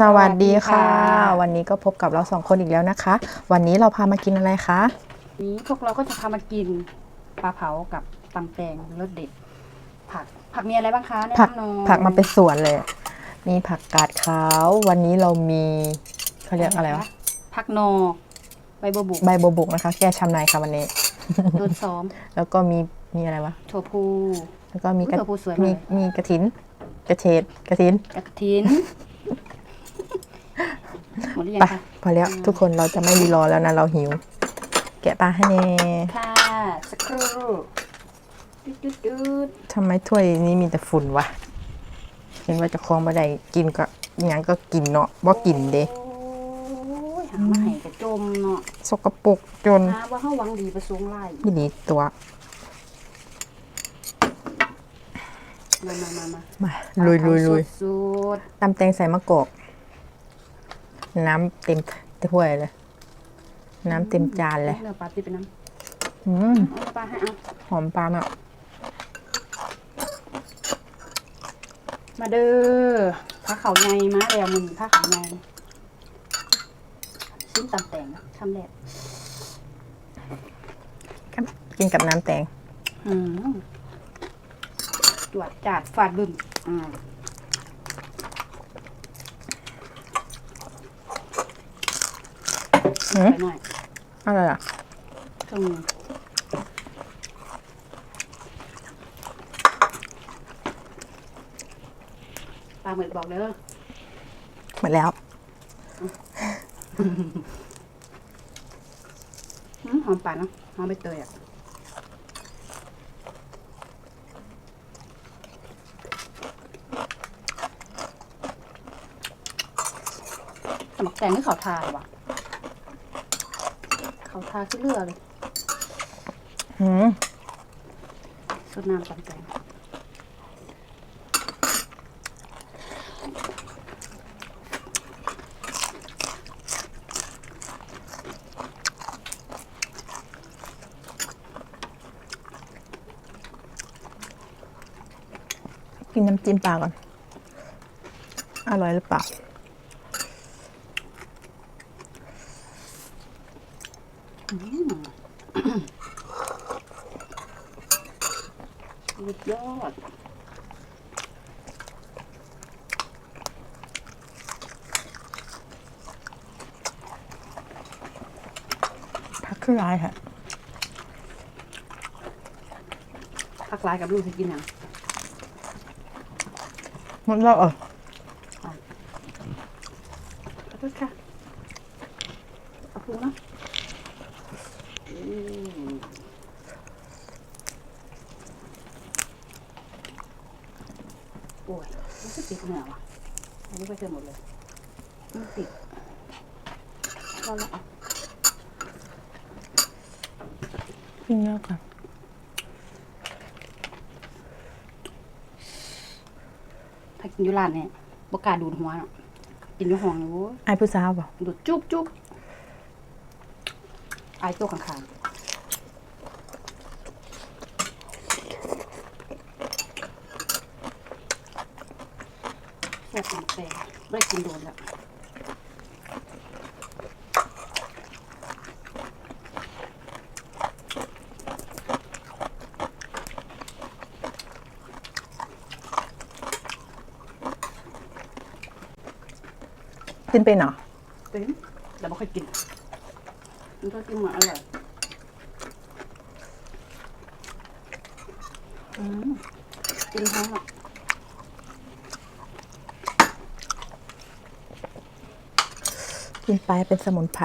สวัสดีค่ะสวัสดีค่ะ วันนี้ก็พบกับเราสองคนอีกแล้วนะคะ วันนี้เราพามากินอะไรคะนี้พวกเราก็จะพามากินปลาเผากับตำแตงรสเด็ด ผักผักมีอะไรบ้างคะแนะผักนำหน่อยผักมาเป็นสวนเลย มีผักกาดขาววันนี้เรามีเขาเรียกอะไรวะผักนอกใบบัวบุกใบบัวบกนะคะ แก้ช้ำในค่ะวันนี้ โดนซ้อมแล้วก็มีมีอะไรวะถั่วพู แล้วก็มีกระอุ๊ยถั่วพูสวยมาก มีมีกระถิน กระเฉดกระถิน กระทิน หมดหรือยังไปคะ พอแล้วทุกคนเราจะไม่รีรอแล้วนะเราหิว แกะปลาให้เน่ค่ะสักครู่ดุดดุดดุดทำไมถ้วยนี้มีแต่ฝุ่นวะเห็นว่าจะคลองมาได้กินก็อหยังก็กินเนาะบ่กินเด้โอ้ยหามาให้กระจมเนาะสกปรกจนหาว่าเฮาหวังดีประสงค์ไล่ยี่หลีตัวมามามามามาลุยลุยลุยสุดตำแตงใส่มะกอก น้ำเต็มถ้วยเลย น้ำเต็มจานๆเลยเนื้อปลาติดไปน้อืมำเอาปลาให้เอาหอมปลามากมาเด้อผ้าขาวใหญ่มาแล้วมึงผ้าขาวใหญ่ชิ้นตำแต่งทำแรกครับกินกับน้ำแตงอืมจวดจาดฟาดบึ้มอ่า อืม ไปหน่อยอะไรอะ เครื่องมือปลาหมึกบอกเด้อหมดแล้วอืมหอมปลาเนาะหอมใบเตยอะสมักแตงนี่เขาทาว่ะ เขาทาขึ้นเรือเลยอืมสดน้ำตำแตงกินน้ำจิ้มปลาก่อน อร่อยหรือเปล่า สุดยอด พักขึ้นร้ายค่ะพักร้ายกับลูกจะกินอย่างหมดแล้วเออขอโทษค่ะเอาพุงเนาะอืมโอ้ยมันก็ติดเหนือว่ะอันนี้ไปเจอหมดเลยมันติดเราละเอากินแล้วกันถ้ากินอยุร้านเนี่ยบกล้าดูดหัวเนาะกินอยุห้องเนี่ยโว้ยไอ้ผู้สาวเปล่าดูดจุ๊บจุ๊บไอายตัวข้างๆ แซ่บจริงแต่ไม่ได้กินโดนแล้ว กินเป็นเหรอเป็นแต่ไม่เคยกิน มันก็กินมาอร่อยอืมกินทั้งหมดกินไปเป็นสมุนไพร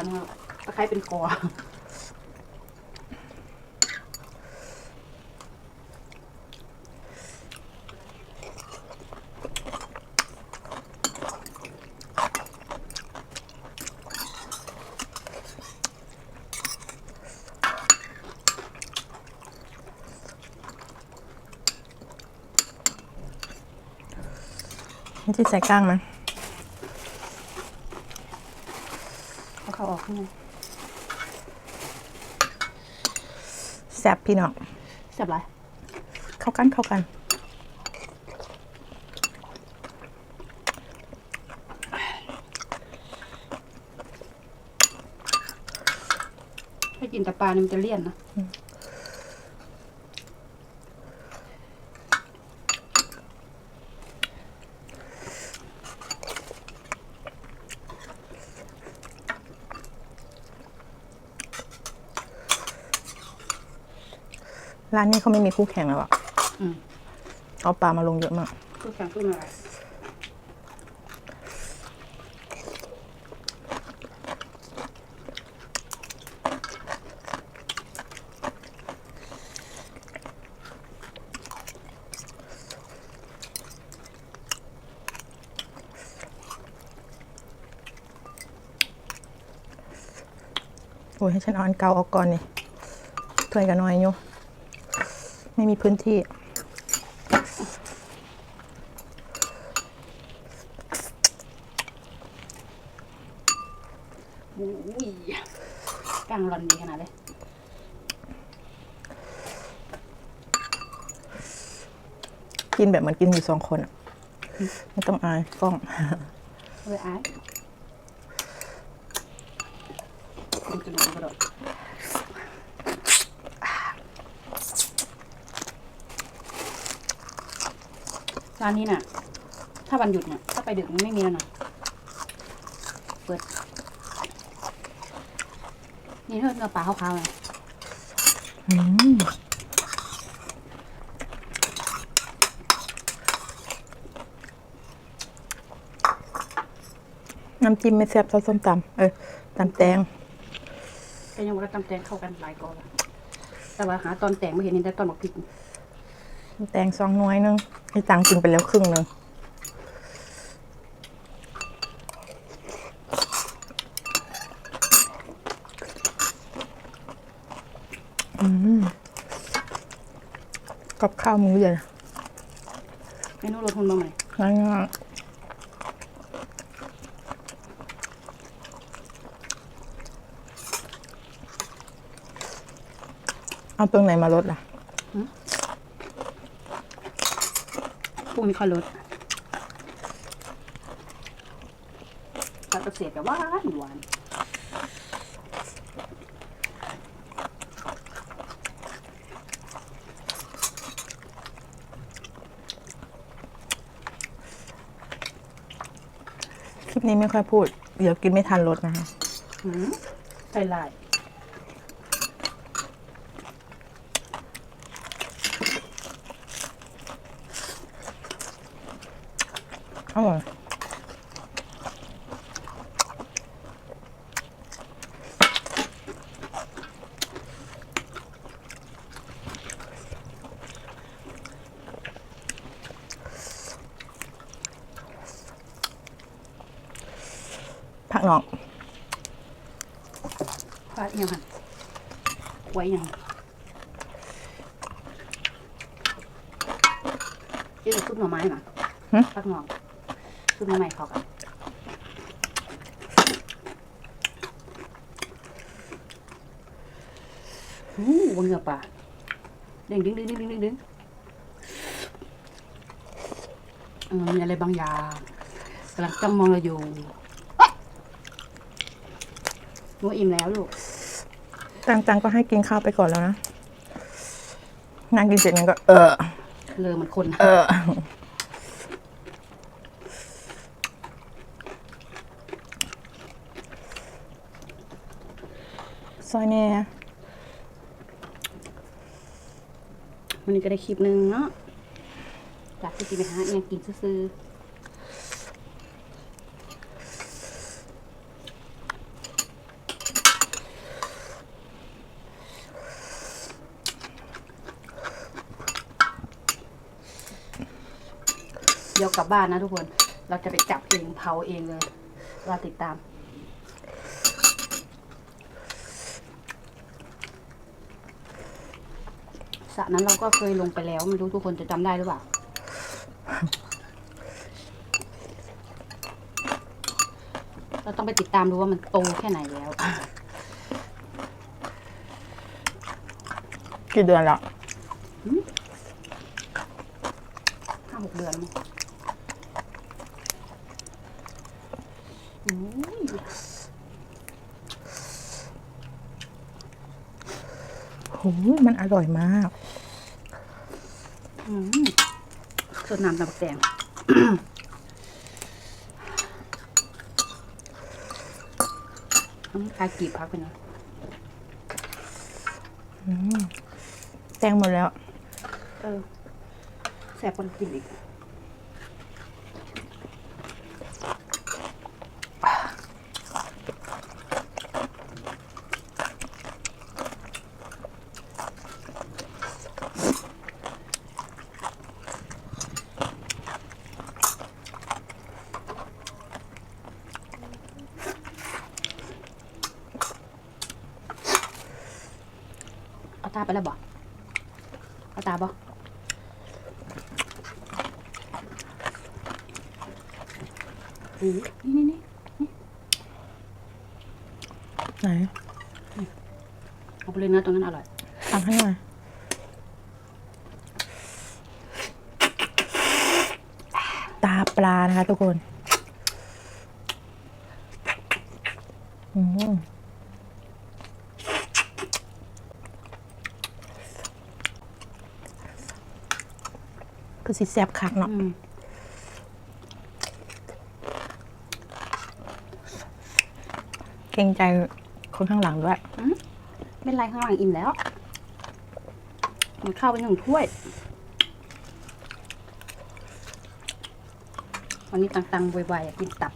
อนค่ะตะไคร้เป็นกอที่ใส่ก้างมัน เอาเข้าออกข้างในแซ่บพี่น้องเสียบไรเข้ากันเข้ากัน ถ้ากินแต่ปลาเนี่ยมันจะเลี่ยนนะ ร้านนี้เขาไม่มีคู่แข่งแล้วอะอืมเอาปลามาลงเยอะมากตัวแข็งตัวอะไรโอ้ยให้ฉันเอาอันเก่าออกก่อนนี่ถ้วยกันน้อยอยู่ ไม่มีพื้นที่โอ้ยกลางรอนดีขนาดเลยกินแบบเหมือนกินอยู่สองคนอะไม่ต้องอายกล้อง เลยอ้ายดูกระโดดกระโดด ร้านนี้น่ะ ถ้าวันหยุดเนี่ยถ้าไปดึกมันไม่มีแล้วนะเปิด นี่เท่าเนื้อปลาขาวๆเลยน้ำจิ้มไม่แซ่บเท่าส้มตำเออตำแตงก็ยังว่าตำแตงเข้ากันหลายกอนละแต่ว่าหาตอนแต่งไม่เห็นเห็นแต่ตอนบอกพริกน้ำ แตงซองน้อยนึงไอ้ตังกินไปแล้วครึ่งหนึงอืมกับข้าวมื้อเย็นเมนูรสหุ่นมาใหม่ง่ายๆเอาตรงไหนมาลดล่ะ พรุ่งนี้ค่อยลดปลากระเสียดกับหวานหวานคลิปนี้ไม่ค่อยพูด เดี๋ยวกินไม่ทันรสนะคะหืมใส่ลาย กหนอกฟาดเอียงหันไว้ยังนี่เป็นซุปหน่อไม้มาฟักหน่อซุปหน่อไม้เขากันอู้วเนื้อปลาเด้งดึงดึงดึงดึงดึงดึงเออมีอะไรบางอย่างกำลังจ้องมองเราอยู่ หนูอิ่มแล้วลูกจังจังๆก็ให้กินข้าวไปก่อนแล้วนะนางกินเสร็จมันก็ เออ เลอมันคนเออ ซอยเนี่ยวันนี้ก็ได้คลิปหนึ่งเนาะจากที่กินไปหาอหยังกินซื้อๆเดี๋ยวกลั บบ้านนะทุกคน เราจะไปจับเองเผาเองเลยรอติดตาม สระนั้นเราก็เคยลงไปแล้วไม่รู้ทุกคนจะจำได้หรือเปล่าเราต้องไปติดตามดูว่ามันโตแค่ไหนแล้ว กี่เดือนแล้ว ห้าหกเดือนมั้งอืม โหมันอร่อยมากอืมส่วนน้ำตำบักแตงอันนี้คายกีบพักไปหนะแตงหมดแล้ว เออแสบคนกินอีก ไปแล้วบ่เอาตาบ่อืมนี่นี่นี่ไหนเอาไปเลยนะตรงนั้นอร่อยทำให้หน่อยตาปลานะคะทุกคน อืม คือสิแซบคักเนาะอืมเกรงใจคนข้างหลังด้วยไม่เป็นไรข้างหลังอิ่มแล้ว มันเข้าไปหนึ่งถ้วย วันนี้ตังๆบ่อยๆอยากกินตับ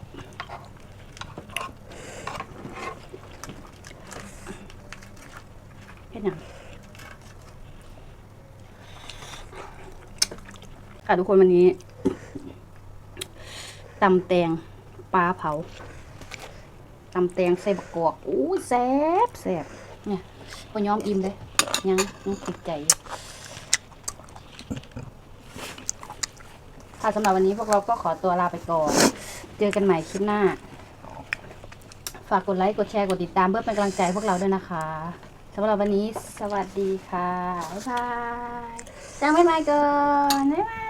เฮ็ดหยัง ค่ะทุกคนวันนี้ตำแตงปลาเผาตำแตงใส่บะกอกอู้แซ่บแซ่บเนี่ยพอยอมอิ่มเลยยังยังติดใจ ค่ะสำหรับวันนี้พวกเราก็ขอตัวลาไปก่อน เจอกันใหม่คลิปหน้า ฝากกดไลค์กดแชร์กดติดตามเพื่อเป็นกำลังใจพวกเราด้วยนะคะสำหรับวันนี้สวัสดีค่ะ บ๊ายบายจ้งบ๊ายบายก่อนบ๊ายบาย